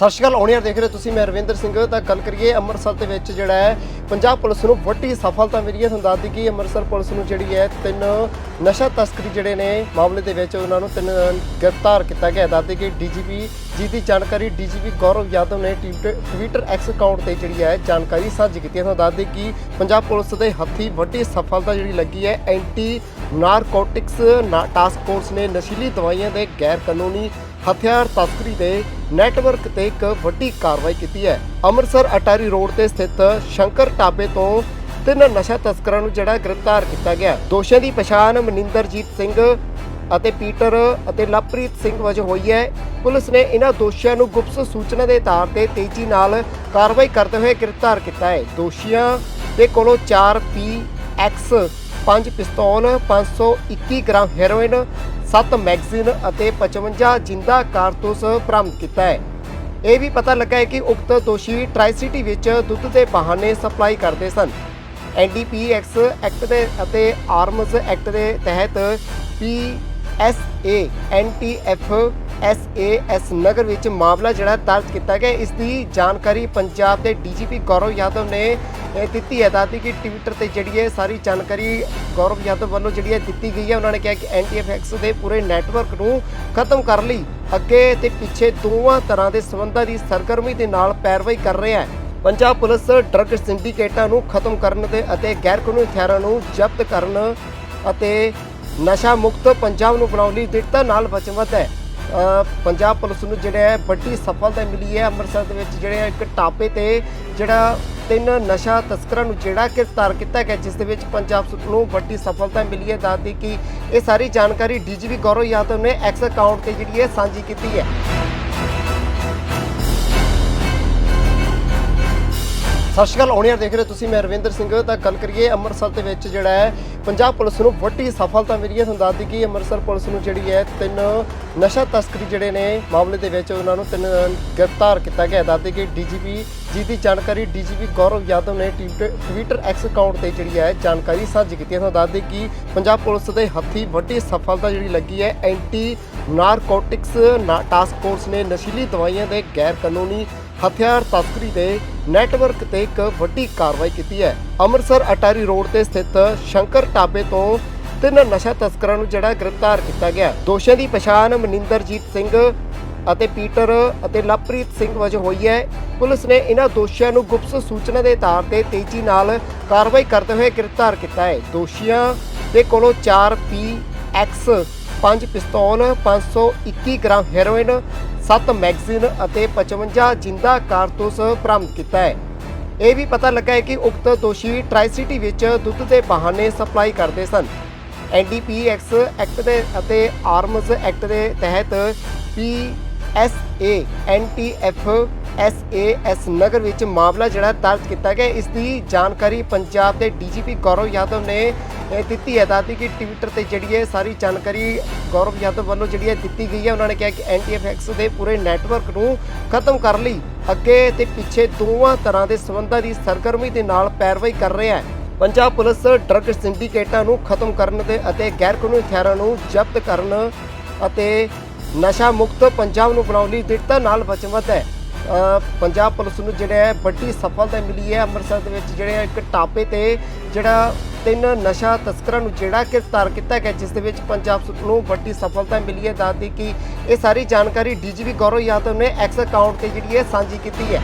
ਸਤਿ ਸ਼੍ਰੀ ਅਕਾਲ ਆਉਣੀਆਂ ਦੇਖ ਰਹੇ ਹੋ ਤੁਸੀਂ, ਮੈਂ ਰਵਿੰਦਰ ਸਿੰਘ। ਤਾਂ ਗੱਲ ਕਰੀਏ ਅੰਮ੍ਰਿਤਸਰ ਦੇ ਵਿੱਚ ਜਿਹੜਾ ਹੈ, ਪੰਜਾਬ ਪੁਲਿਸ ਨੂੰ ਵੱਡੀ ਸਫਲਤਾ ਮਿਲੀ ਹੈ। ਤੁਹਾਨੂੰ ਦੱਸ ਦਈਏ ਕਿ ਅੰਮ੍ਰਿਤਸਰ ਪੁਲਿਸ ਨੂੰ ਜਿਹੜੀ ਹੈ, ਤਿੰਨ ਨਸ਼ਾ ਤਸਕਰੀ ਜਿਹੜੇ ਨੇ, ਮਾਮਲੇ ਦੇ ਵਿੱਚ ਉਹਨਾਂ ਨੂੰ ਤਿੰਨ ਗ੍ਰਿਫਤਾਰ ਕੀਤਾ ਗਿਆ ਦੱਸ ਦਈਏ ਕਿ ਡੀਜੀਪੀ ਜੀ ਦੀ ਜਾਣਕਾਰੀ, ਡੀਜੀਪੀ ਗੌਰਵ ਯਾਦਵ ਨੇ ਟਵਿੱਟਰ ਟਵਿੱਟਰ ਐਕਸ ਅਕਾਊਂਟ ਤੇ ਜਿਹੜੀ ਹੈ, ਜਾਣਕਾਰੀ ਸਾਂਝੀ ਕੀਤੀ ਹੈ। ਤੁਹਾਨੂੰ ਦੱਸ ਦਈਏ ਕਿ ਪੰਜਾਬ ਪੁਲਿਸ ਦੇ ਹੱਥੀ ਵੱਡੀ ਸਫਲਤਾ ਜਿਹੜੀ ਲੱਗੀ ਹੈ ਐਂਟੀ ਨਾਰਕੋਟਿਕਸ ਟਾਸਕ ਫੋਰਸ ਨੇ ਨਸ਼ੀਲੀ ਦਵਾਈਆਂ ਦੇ ਗੈਰ ਕਾਨੂੰਨੀ ਹਥਿਆਰ ਤਸਕਰੀ ਦੇ ਨੈਟਵਰਕ ਤੇ ਇੱਕ ਵੱਡੀ ਕਾਰਵਾਈ ਕੀਤੀ ਹੈ। ਅੰਮ੍ਰਿਤਸਰ ਅਟਾਰੀ ਰੋਡ ਤੇ ਸਥਿਤ ਸ਼ੰਕਰ ਟਾਬੇ ਤੋਂ ਤਿੰਨ ਨਸ਼ਾ ਤਸਕਰਾਂ ਨੂੰ ਜਿਹੜਾ ਗ੍ਰਿਫਤਾਰ ਕੀਤਾ ਗਿਆ। ਦੋਸ਼ੀਆਂ ਦੀ ਪਛਾਣ ਮਨਿੰਦਰਜੀਤ ਸਿੰਘ ਅਤੇ ਪੀਟਰ ਅਤੇ ਲਵਪ੍ਰੀਤ ਸਿੰਘ ਵਜੋਂ ਹੋਈ ਹੈ। ਪੁਲਿਸ ਨੇ ਇਹਨਾਂ ਦੋਸ਼ੀਆਂ ਨੂੰ ਗੁਪਤ ਸੂਚਨਾ ਦੇ ਆਧਾਰ ਤੇ ਤੇਜ਼ੀ ਨਾਲ ਕਾਰਵਾਈ ਕਰਦੇ ਹੋਏ ਗ੍ਰਿਫਤਾਰ ਕੀਤਾ ਹੈ। ਦੋਸ਼ੀਆਂ ਦੇ ਕੋਲੋਂ 4 ਪੀ ਐਕਸ 5 ਪਿਸਤੌਲ 521 ਗ੍ਰਾਮ ਹੈਰੋਇਨ 7 ਮੈਗਜ਼ੀਨ ਅਤੇ 55 ਜਿੰਦਾ ਕਾਰਤੂਸ ਬਰਾਮਦ ਕੀਤਾ ਹੈ। ਇਹ ਵੀ ਪਤਾ ਲੱਗਾ ਹੈ ਕਿ ਉਕਤ ਦੋਸ਼ੀ ਟ੍ਰਾਈ ਸਿਟੀ ਵਿੱਚ ਦੁੱਧ ਦੇ ਬਹਾਨੇ ਸਪਲਾਈ ਕਰਦੇ ਸਨ। ਐਨਡੀਪੀਐਕਸ ਐਕਟ ਦੇ ਅਤੇ ਆਰਮਜ਼ ਐਕਟ ਦੇ ਤਹਿਤ P S A N T A S Nagar ਵਿੱਚ ਮਾਮਲਾ ਜਿਹੜਾ ਦਰਜ ਕੀਤਾ ਗਿਆ। ਇਸ ਦੀ ਜਾਣਕਾਰੀ ਪੰਜਾਬ ਦੇ ਡੀਜੀਪੀ ਗੌਰਵ ਯਾਦਵ ਨੇ ਦਿੱਤੀ ਹੈ। ਦਾਦੀ ਕਿ ਟਵਿੱਟਰ ਤੇ ਜਿਹੜੀ ਹੈ ਸਾਰੀ ਜਾਣਕਾਰੀ ਗੌਰਵ ਯਾਦਵ ਵੱਲੋਂ ਜਿਹੜੀ ਹੈ ਦਿੱਤੀ ਗਈ ਹੈ, ਉਹਨਾਂ ਨੇ ਕਿਹਾ ਕਿ ਐਨਟੀਐਫਐਕਸ ਦੇ ਪੂਰੇ ਨੈਟਵਰਕ ਨੂੰ ਖਤਮ ਕਰਨ ਲਈ ਅੱਗੇ ਤੇ ਪਿੱਛੇ ਦੋਵਾਂ ਤਰ੍ਹਾਂ ਦੇ ਸਬੰਧਾਂ ਦੀ ਸਰਗਰਮੀ ਦੇ ਨਾਲ ਪੈਰਵਾਈ ਕਰ ਰਿਹਾ ਹੈ। ਪੰਜਾਬ ਪੁਲਿਸ ਡਰੱਗ ਸਿੰਡੀਕੇਟਾਂ ਨੂੰ ਖਤਮ ਕਰਨ ਦੇ ਅਤੇ ਗੈਰ ਕਾਨੂੰਨੀ ਹਥਿਆਰਾਂ ਨੂੰ ਜ਼ਬਤ ਕਰਨ ਅਤੇ ਨਸ਼ਾ ਮੁਕਤ ਪੰਜਾਬ ਨੂੰ ਬਣਾਉਣ ਲਈ ਦ੍ਰਿੜਤਾ ਨਾਲ ਵਚਨਬੱਧ ਹੈ। ਪੰਜਾਬ ਪੁਲਿਸ ਨੂੰ ਜਿਹੜਾ ਹੈ ਵੱਡੀ ਸਫਲਤਾ ਮਿਲੀ ਹੈ। ਅੰਮ੍ਰਿਤਸਰ ਦੇ ਵਿੱਚ ਜਿਹੜੇ ਇੱਕ ਟਾਪੇ ਤੇ ਜਿਹੜਾ ਤਿੰਨ ਨਸ਼ਾ ਤਸਕਰਾਂ ਨੂੰ ਜਿਹੜਾ ਗ੍ਰਿਫਤਾਰ ਕੀਤਾ ਗਿਆ, ਜਿਸ ਦੇ ਵਿੱਚ ਪੰਜਾਬ ਸ- ਨੂੰ ਵੱਡੀ ਸਫਲਤਾ ਮਿਲੀ ਹੈ। ਦੱਸਦੀ ਕਿ ਇਹ ਸਾਰੀ ਜਾਣਕਾਰੀ ਡੀਜੀਪੀ ਗੌਰਵ ਯਾਦਵ ਨੇ ਐਕਸ ਅਕਾਊਂਟ ਤੇ ਜਿਹੜੀ ਹੈ ਸਾਂਝੀ ਕੀਤੀ ਹੈ। ਸਤਿ ਸ਼੍ਰੀ ਅਕਾਲ ਆਉਣੀਆਂ ਦੇਖ ਰਹੇ ਹੋ ਤੁਸੀਂ, ਮੈਂ ਰਵਿੰਦਰ ਸਿੰਘ। ਤਾਂ ਗੱਲ ਕਰੀਏ ਅੰਮ੍ਰਿਤਸਰ ਦੇ ਵਿੱਚ ਜਿਹੜਾ ਹੈ, ਪੰਜਾਬ ਪੁਲਿਸ ਨੂੰ ਵੱਡੀ ਸਫਲਤਾ ਮਿਲੀ ਹੈ। ਤੁਹਾਨੂੰ ਦੱਸ ਦਈਏ ਕਿ ਅੰਮ੍ਰਿਤਸਰ ਪੁਲਿਸ ਨੂੰ ਜਿਹੜੀ ਹੈ, ਤਿੰਨ ਨਸ਼ਾ ਤਸਕਰੀ ਜਿਹੜੇ ਨੇ ਮਾਮਲੇ ਦੇ ਵਿੱਚ ਉਹਨਾਂ ਨੂੰ ਤਿੰਨ ਗ੍ਰਿਫਤਾਰ ਕੀਤਾ ਗਿਆ। ਦੱਸ ਦਈਏ ਕਿ ਡੀਜੀਪੀ ਜੀ ਦੀ ਜਾਣਕਾਰੀ, ਡੀਜੀਪੀ ਗੌਰਵ ਯਾਦਵ ਨੇ ਟਵਿੱਟਰ ਟਵਿੱਟਰ ਐਕਸ ਅਕਾਊਂਟ ਤੇ ਜਿਹੜੀ ਹੈ, ਜਾਣਕਾਰੀ ਸਾਂਝੀ ਕੀਤੀ ਹੈ। ਤੁਹਾਨੂੰ ਦੱਸ ਦਈਏ ਕਿ ਪੰਜਾਬ ਪੁਲਿਸ ਦੇ ਹੱਥੀ ਵੱਡੀ ਸਫਲਤਾ ਜਿਹੜੀ ਲੱਗੀ ਹੈ ਐਂਟੀ ਨਾਰਕੋਟਿਕਸ ਟਾਸਕ ਫੋਰਸ ਨੇ ਨਸ਼ੀਲੀ ਦਵਾਈਆਂ ਦੇ ਗੈਰ ਕਾਨੂੰਨੀ ਹਥਿਆਰ ਤਸਕਰੀ ਦੇ ਨੈਟਵਰਕ ਤੇ ਇੱਕ ਵੱਡੀ ਕਾਰਵਾਈ ਕੀਤੀ ਹੈ। ਅੰਮ੍ਰਿਤਸਰ ਅਟਾਰੀ ਰੋਡ ਤੇ ਸਥਿਤ ਸ਼ੰਕਰ ਟਾਬੇ ਤੋਂ ਤਿੰਨ ਨਸ਼ਾ ਤਸਕਰਾਂ ਨੂੰ ਜਿਹੜਾ ਗ੍ਰਿਫਤਾਰ ਕੀਤਾ ਗਿਆ। ਦੋਸ਼ੀਆਂ ਦੀ ਪਛਾਣ ਮਨਿੰਦਰਜੀਤ ਸਿੰਘ ਅਤੇ ਪੀਟਰ ਅਤੇ ਲਵਪ੍ਰੀਤ ਸਿੰਘ ਵਜੋਂ ਹੋਈ ਹੈ। ਪੁਲਿਸ ਨੇ ਇਹਨਾਂ ਦੋਸ਼ੀਆਂ ਨੂੰ ਗੁਪਤ ਸੂਚਨਾ ਦੇ ਆਧਾਰ ਤੇ ਤੇਜ਼ੀ ਨਾਲ ਕਾਰਵਾਈ ਕਰਦੇ ਹੋਏ ਗ੍ਰਿਫਤਾਰ ਕੀਤਾ ਹੈ। ਦੋਸ਼ੀਆਂ ਦੇ ਕੋਲੋਂ 4 ਪੀ ਐਕਸ 5 ਪਿਸਤੌਲ 521 ਗ੍ਰਾਮ ਹੈਰੋਇਨ 7 ਮੈਗਜ਼ੀਨ ਅਤੇ 55 ਜਿੰਦਾ ਕਾਰਤੂਸ ਬਰਾਮਦ ਕੀਤਾ ਹੈ। ਇਹ ਵੀ ਪਤਾ ਲੱਗਾ ਹੈ ਕਿ ਉਕਤ ਦੋਸ਼ੀ ਟ੍ਰਾਈ ਸਿਟੀ ਵਿੱਚ ਦੁੱਧ ਦੇ ਬਹਾਨੇ ਸਪਲਾਈ ਕਰਦੇ ਸਨ। ਐਨਡੀਪੀਐਕਸ ਐਕਟ ਦੇ ਅਤੇ ਆਰਮਜ਼ ਐਕਟ ਦੇ ਤਹਿਤ ਪੀ ਐਸ ਏ ਏ ਐਸ ਨਗਰ ਵਿੱਚ ਮਾਮਲਾ ਜਿਹੜਾ ਦਰਜ ਕੀਤਾ ਗਿਆ। ਇਸ ਦੀ ਜਾਣਕਾਰੀ ਪੰਜਾਬ ਦੇ ਡੀਜੀਪੀ ਗੌਰਵ ਯਾਦਵ ਨੇ ਦਿੱਤੀ ਹੈ। ਦਾਦੀ ਕਿ ਟਵਿੱਟਰ ਤੇ ਜਿਹੜੀ ਹੈ ਸਾਰੀ ਜਾਣਕਾਰੀ ਗੌਰਵ ਯਾਦਵ ਵੱਲੋਂ ਜਿਹੜੀ ਹੈ ਦਿੱਤੀ ਗਈ ਹੈ। ਉਹਨਾਂ ਨੇ ਕਿਹਾ ਕਿ ਐਨਟੀਐਫਐਕਸ ਦੇ ਪੂਰੇ ਨੈਟਵਰਕ ਨੂੰ ਖਤਮ ਕਰਨ ਲਈ ਅੱਗੇ ਤੇ ਪਿੱਛੇ ਦੋਵਾਂ ਤਰ੍ਹਾਂ ਦੇ ਸਬੰਧਾਂ ਦੀ ਸਰਗਰਮੀ ਦੇ ਨਾਲ ਪੈਰਵਾਈ ਕਰ ਰਿਹਾ ਹੈ। ਪੰਜਾਬ ਪੁਲਿਸ ਡਰੱਗ ਸਿੰਡੀਕੇਟਾਂ ਨੂੰ ਖਤਮ ਕਰਨ ਦੇ ਅਤੇ ਗੈਰ ਕਾਨੂੰਨੀ ਹਥਿਆਰਾਂ ਨੂੰ ਜ਼ਬਤ ਕਰਨ ਅਤੇ ਨਸ਼ਾ ਮੁਕਤ ਪੰਜਾਬ ਨੂੰ ਬਣਾਉਣ ਲਈ ਦ੍ਰਿੜਤਾ ਨਾਲ ਵਚਨਬੱਧ ਹੈ। ਪੰਜਾਬ ਪੁਲਿਸ ਨੂੰ ਜਿਹੜਾ ਹੈ ਵੱਡੀ ਸਫਲਤਾ ਮਿਲੀ ਹੈ। ਅੰਮ੍ਰਿਤਸਰ ਦੇ ਵਿੱਚ ਜਿਹੜੇ ਇੱਕ ਟਾਪੇ ਤੇ ਜਿਹੜਾ ਤਿੰਨ ਨਸ਼ਾ ਤਸਕਰਾਂ ਨੂੰ ਜਿਹੜਾ ਗ੍ਰਿਫਤਾਰ ਕੀਤਾ ਗਿਆ, ਜਿਸ ਦੇ ਵਿੱਚ ਪੰਜਾਬ ਸ- ਨੂੰ ਵੱਡੀ ਸਫਲਤਾ ਮਿਲੀ ਹੈ। ਦੱਸਦੀ ਕਿ ਇਹ ਸਾਰੀ ਜਾਣਕਾਰੀ ਡੀਜੀਪੀ ਗੌਰਵ ਯਾਦਵ ਨੇ ਐਕਸ ਅਕਾਊਂਟ ਤੇ ਜਿਹੜੀ ਹੈ ਸਾਂਝੀ ਕੀਤੀ ਹੈ।